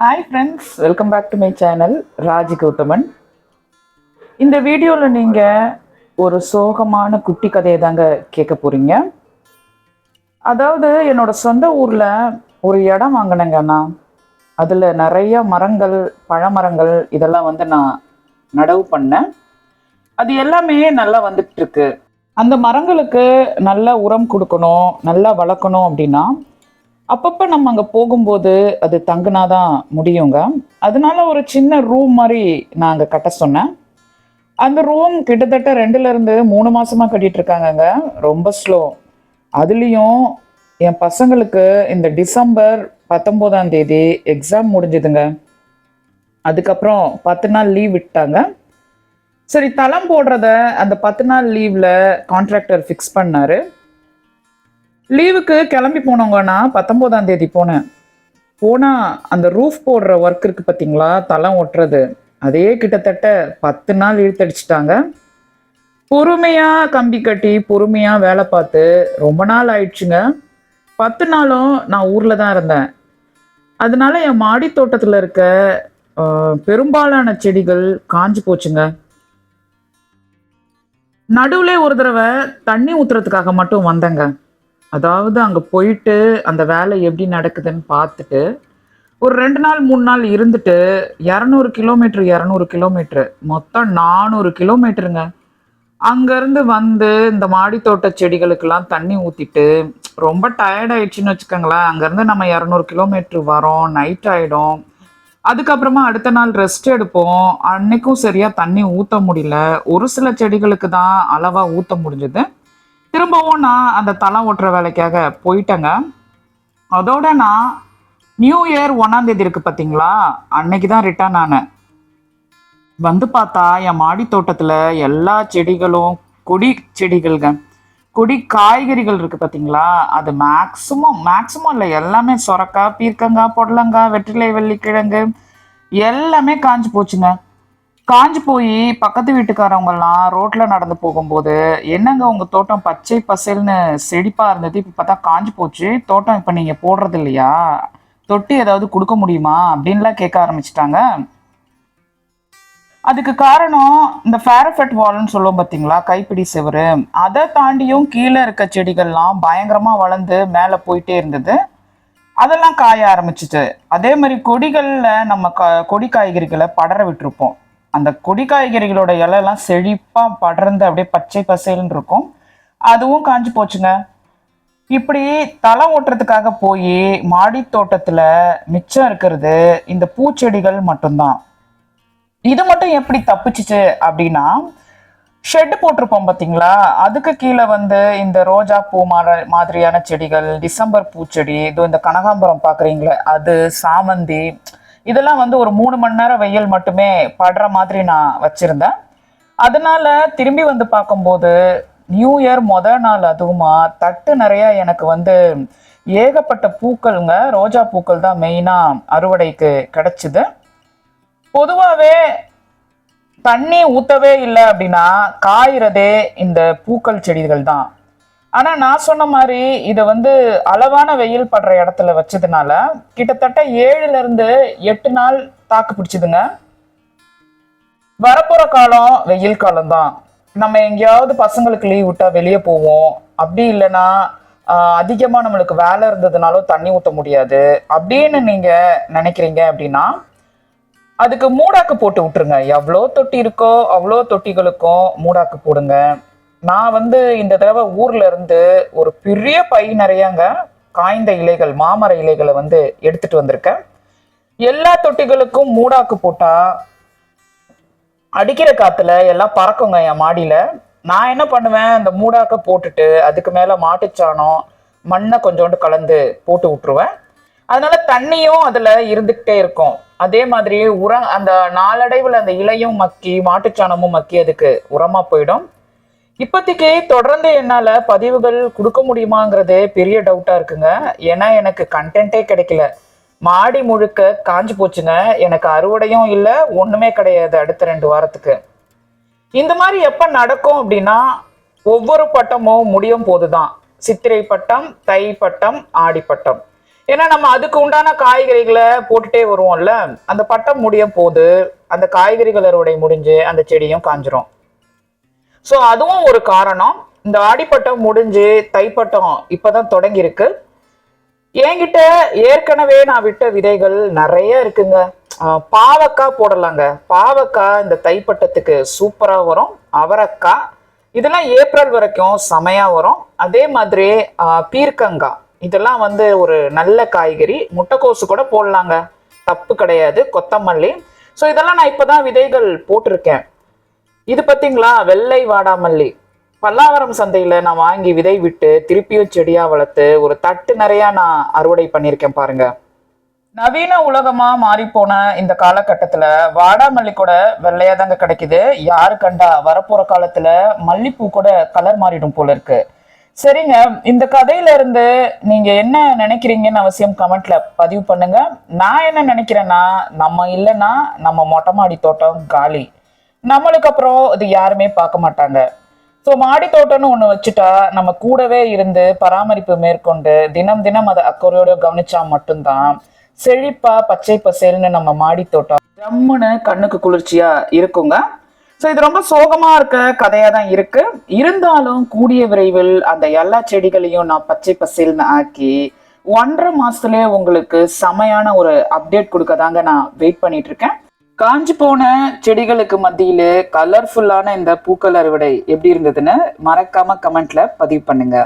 Hi friends welcome back to my channel Raji Gauthaman இந்த வீடியோவில் நீங்கள் ஒரு சோகமான குட்டி கதையை தாங்க கேட்க போகிறீங்க அதாவது என்னோட சொந்த ஊரில் ஒரு இடம் வாங்கினேங்க நான் அதில் நிறைய மரங்கள் பழமரங்கள் இதெல்லாம் வந்து நான் நடவு பண்ணேன். அது எல்லாமே நல்லா வந்துட்டுருக்கு அந்த மரங்களுக்கு நல்ல உரம் கொடுக்கணும் நல்லா வளர்க்கணும் அப்படின்னா அப்பப்போ நம்ம அங்கே போகும்போது அது தங்குனாதான் முடியுங்க. அதனால ஒரு சின்ன ரூம் மாதிரி நான் அங்கே கட்ட சொன்னேன். அந்த ரூம் கிட்டத்தட்ட ரெண்டுலேருந்து மூணு மாதமாக கட்டிகிட்டு இருக்காங்கங்க. ரொம்ப ஸ்லோ அதுலேயும் என் பசங்களுக்கு இந்த டிசம்பர் பத்தொம்போதாம் தேதி எக்ஸாம் முடிஞ்சுதுங்க. அதுக்கப்புறம் பத்து நாள் லீவ் விட்டாங்க. சரி தளம் போடுறத அந்த பத்து நாள் லீவில் கான்ட்ராக்டர் ஃபிக்ஸ் பண்ணார். லீவுக்கு கிளம்பி போனவங்கன்னா பத்தொம்போதாம் தேதி போனேன். போனால் அந்த ரூஃப் போடுற ஒர்க் இருக்கு பார்த்தீங்களா தளம் ஒட்டுறது. அதே கிட்டத்தட்ட பத்து நாள் இழுத்தடிச்சிட்டாங்க. பொறுமையாக கம்பி கட்டி பொறுமையாக வேலை பார்த்து ரொம்ப நாள் ஆயிடுச்சுங்க. பத்து நாளும் நான் ஊரில் தான் இருந்தேன். அதனால என் மாடி தோட்டத்தில் இருக்க பெரும்பாலான செடிகள் காஞ்சு போச்சுங்க. நடுவில் ஒரு தடவை தண்ணி ஊற்றுறதுக்காக மட்டும் வந்தேங்க. அதாவது அங்கே போயிட்டு அந்த வேலை எப்படி நடக்குதுன்னு பார்த்துட்டு ஒரு ரெண்டு நாள் மூணு நாள் இருந்துட்டு இரநூறு கிலோமீட்டர் இரநூறு கிலோமீட்டர் மொத்தம் நானூறு கிலோமீட்டருங்க அங்கேருந்து வந்து இந்த மாடி தோட்ட செடிகளுக்கெல்லாம் தண்ணி ஊற்றிட்டு ரொம்ப டயர்ட் ஆயிடுச்சுன்னு வச்சுக்கோங்களேன். அங்கேருந்து நம்ம இரநூறு கிலோமீட்டர் வரோம் நைட் ஆகிடும் அதுக்கப்புறமா அடுத்த நாள் ரெஸ்ட் எடுப்போம். அன்னைக்கும் சரியாக தண்ணி ஊற்ற முடியல. ஒரு சில செடிகளுக்கு தான் அளவாக ஊற்ற முடிஞ்சது. திரும்பவும் நான் அந்த தளம் ஓட்டுற வேலைக்காக போயிட்டேங்க. அதோட நான் நியூ இயர் ஒன்றாம் தேதி இருக்கு பார்த்தீங்களா அன்னைக்கு தான் ரிட்டர்ன் ஆனேன். வந்து பார்த்தா என் மாடி தோட்டத்தில் எல்லா செடிகளும் கொடி செடிகள்ங்க. கொடி காய்கறிகள் இருக்கு பார்த்தீங்களா அது மேக்ஸிமம் மேக்ஸிமம் இல்லை எல்லாமே சொரக்காய் பீர்க்கங்காய் பொடலங்காய் வெற்றிலை வெள்ளிக்கிழங்கு எல்லாமே காஞ்சி போச்சுங்க. காஞ்சு போய் பக்கத்து வீட்டுக்காரவங்கெல்லாம் ரோட்ல நடந்து போகும்போது என்னங்க உங்க தோட்டம் பச்சை பசேல்னு செழிப்பா இருந்தது இப்போ பார்த்தா காஞ்சு போச்சு தோட்டம் இப்போ நீங்க போடுறது இல்லையா தொட்டி ஏதாவது கொடுக்க முடியுமா? அப்படின்லாம் கேட்க ஆரம்பிச்சிட்டாங்க. அதுக்கு காரணம் இந்த ஃபேரஃபெட் வால்னு சொல்லுவோம் பார்த்தீங்களா கைப்பிடி செவரு. அதை தாண்டியும் கீழே இருக்க செடிகள்லாம் பயங்கரமாக வளர்ந்து மேலே போயிட்டே இருந்தது. அதெல்லாம் காய ஆரம்பிச்சிச்சு அதே மாதிரி கொடிகளில் நம்ம க கொடி காய்கறிகளை படர விட்டுருப்போம். அந்த கொடி காய்கறிகளோட இலையெல்லாம் செழிப்பாக படர்ந்து அப்படியே பச்சை பசைல்னு இருக்கும். அதுவும் காஞ்சு போச்சுங்க. இப்படி தலை ஓட்டுறதுக்காக போய் மாடி தோட்டத்தில் மிச்சம் இருக்கிறது இந்த பூச்செடிகள் மட்டும்தான். இது மட்டும் எப்படி தப்பிச்சிச்சு அப்படின்னா ஷெட் போட்டிருப்போம் பார்த்தீங்களா அதுக்கு கீழே வந்து இந்த ரோஜா பூ மாதிரியான செடிகள் டிசம்பர் பூச்செடி இது இந்த கனகாம்பரம் பார்க்குறீங்களே அது சாமந்தி இதெல்லாம் வந்து ஒரு மூணு மணி நேரம் வெயில் மட்டுமே படுற மாதிரி நான் வச்சிருந்தேன். அதனால திரும்பி வந்து பார்க்கும்போது நியூ இயர் மொத நாள் அதுவுமா தட்டு நிறைய எனக்கு வந்து ஏகப்பட்ட பூக்கள்ங்க ரோஜா பூக்கள் தான் மெயினாக அறுவடைக்கு கிடச்சிது. பொதுவாகவே தண்ணி ஊற்றவே இல்லை அப்படின்னா காயிறதே இந்த பூக்கள் செடிகள் தான். ஆனால் நான் சொன்ன மாதிரி இதை வந்து அளவான வெயில் படுற இடத்துல வச்சதுனால கிட்டத்தட்ட ஏழுல இருந்து எட்டு நாள் தாக்கு பிடிச்சதுங்க. வரப்போற காலம் வெயில் காலம் தான் நம்ம எங்கேயாவது பசங்களுக்கு லீவ் விட்டா வெளியே போவோம். அப்படி இல்லைன்னா அதிகமாக அதிகமா நம்மளுக்கு வேலை இருந்ததுனாலும் தண்ணி ஊற்ற முடியாது. அப்படின்னு நீங்க நினைக்கிறீங்க அப்படின்னா அதுக்கு மூடாக்கு போட்டு விட்டுருங்க. எவ்வளோ தொட்டி இருக்கோ அவ்வளோ தொட்டிகளுக்கும் மூடாக்கு போடுங்க. நான் வந்து இந்த தடவை ஊர்ல இருந்து ஒரு பெரிய பை நிறையங்க காய்ந்த இலைகள் மாமர இலைகளை வந்து எடுத்துட்டு வந்திருக்கேன். எல்லா தொட்டிகளுக்கும் மூடாக்கு போட்டா அடிக்கிற காத்துல எல்லாம் பறக்குங்க என் மாடியில. நான் என்ன பண்ணுவேன் அந்த மூடாக்க போட்டுட்டு அதுக்கு மேல மாட்டுச்சாணம் மண்ணை கொஞ்சோண்டு கலந்து போட்டு விட்டுருவேன். அதனால தண்ணியும் அதுல இருந்துகிட்டே இருக்கும். அதே மாதிரி உரம் அந்த நாளடைவில் அந்த இலையும் மக்கி மாட்டுச்சாணமும் மக்கி அதுக்கு உரமா போயிடும். இப்போதைக்கு தொடர்ந்து என்னால் பதிவுகள் கொடுக்க முடியுமாங்கிறது பெரிய டவுட்டாக இருக்குங்க. ஏன்னா எனக்கு கண்டென்ட்டே கிடைக்கல. மாடி முழுக்க காஞ்சி போச்சுங்க. எனக்கு அறுவடையும் இல்லை ஒன்றுமே கிடையாது அடுத்த ரெண்டு வாரத்துக்கு. இந்த மாதிரி எப்போ நடக்கும் அப்படின்னா ஒவ்வொரு பட்டமும் முடியும் போது தான் சித்திரை பட்டம் தை பட்டம் ஆடி பட்டம். ஏன்னா நம்ம அதுக்கு உண்டான காய்கறிகளை போட்டுட்டே வருவோம்ல. அந்த பட்டம் முடியும் போது அந்த காய்கறிகள் அறுவடை முடிஞ்சு அந்த செடியும் காஞ்சிரும். ஸோ அதுவும் ஒரு காரணம். இந்த ஆடிப்பட்டம் முடிஞ்சு தைப்பட்டம் இப்போதான் தொடங்கியிருக்கு. என்கிட்ட ஏற்கனவே நான் விட்ட விதைகள் நிறைய இருக்குங்க. பாவக்காய் போடலாங்க. பாவக்காய் இந்த தைப்பட்டத்துக்கு சூப்பராக வரும். அவரக்காய் இதெல்லாம் ஏப்ரல் வரைக்கும் செமையாக வரும். அதே மாதிரி பீர்க்கங்காய். இதெல்லாம் வந்து ஒரு நல்ல காய்கறி. முட்டைக்கோசு கூட போடலாங்க. தப்பு கிடையாது. கொத்தமல்லி. ஸோ இதெல்லாம் நான் இப்பதான் விதைகள் போட்டிருக்கேன். இது பார்த்தீங்களா வெள்ளை வாடாமல்லி. பல்லாவரம் சந்தையில நான் வாங்கி விதை விட்டு திருப்பியும் செடியா வளர்த்து ஒரு தட்டு நிறைய நான் அறுவடை பண்ணியிருக்கேன் பாருங்க. நவீன உலகமா மாறி போன இந்த காலகட்டத்துல வாடாமல்லி கூட வெள்ளையா தாங்க கிடைக்குது. யாரு கண்டா வரப்போற காலத்துல மல்லிப்பூ கூட கலர் மாறிடும் போல இருக்கு. சரிங்க இந்த கதையில இருந்து நீங்க என்ன நினைக்கிறீங்கன்னு அவசியம் கமெண்ட்ல பதிவு பண்ணுங்க. நான் என்ன நினைக்கிறேன்னா நம்ம இல்லைன்னா நம்ம மொட்டை மாடி தோட்டம் காலி. நம்மளுக்கு அப்புறம் இது யாருமே பார்க்க மாட்டாங்க. ஸோ மாடி தோட்டம்னு ஒன்று வச்சுட்டா நம்ம கூடவே இருந்து பராமரிப்பு மேற்கொண்டு தினம் தினம் அதை அக்கறையோட கவனிச்சா மட்டும்தான் செழிப்பா பச்சை பசேல்னு நம்ம மாடி தோட்டம் ஜம்முன்னு கண்ணுக்கு குளிர்ச்சியா இருக்குங்க. ஸோ இது ரொம்ப சோகமா இருக்க கதையா தான் இருக்கு. இருந்தாலும் கூடிய விரைவில் அந்த எல்லா செடிகளையும் நான் பச்சை பசேல்னு ஆக்கி ஒன்றரை மாசத்துலயே உங்களுக்கு செமையான ஒரு அப்டேட் கொடுக்க தாங்க நான் வெயிட் பண்ணிட்டு இருக்கேன். காஞ்சி போன செடிகளுக்கு மத்தியில கலர்ஃபுல்லான இந்த பூக்கள் அறுவடை எப்படி இருந்ததுன்னு மறக்காம கமெண்ட்ல பதிவு பண்ணுங்க.